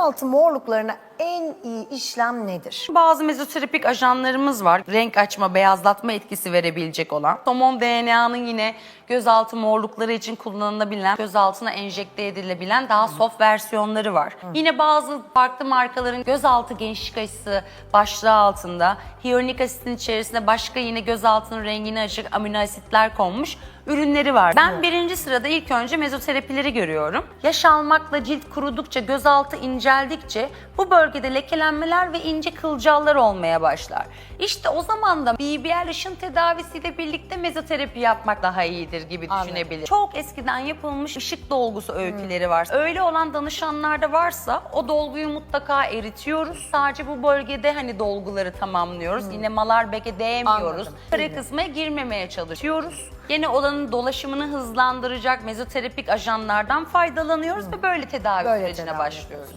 Gözaltı morluklarına en iyi işlem nedir? Bazı mezoterapik ajanlarımız var. Renk açma, beyazlatma etkisi verebilecek olan. Somon DNA'nın yine gözaltı morlukları için kullanılabilen, gözaltına enjekte edilebilen daha soft versiyonları var. Yine bazı farklı markaların gözaltı gençlik aşısı başlığı altında hyaluronik asitin içerisinde başka yine gözaltının rengini açık amino asitler konmuş ürünleri var. Ben birinci sırada ilk önce mezoterapileri görüyorum. Yaş almakla cilt kurudukça, gözaltı inceldikçe bu bölgede lekelenmeler ve ince kılcallar olmaya başlar. İşte o zaman da BBL ışın tedavisiyle birlikte mezoterapi yapmak daha iyidir gibi Anladım. düşünebilir. Çok eskiden yapılmış ışık dolgusu öyküleri var. Öyle olan danışanlarda varsa o dolguyu mutlaka eritiyoruz. Sadece bu bölgede hani dolguları tamamlıyoruz. Yine malar beke değmiyoruz. Kare kısmına girmemeye çalışıyoruz. Yine olanın dolaşımını hızlandıracak mezoterapik ajanlardan faydalanıyoruz ve böyle tedavi Böyle sürecine tedavi başlıyoruz.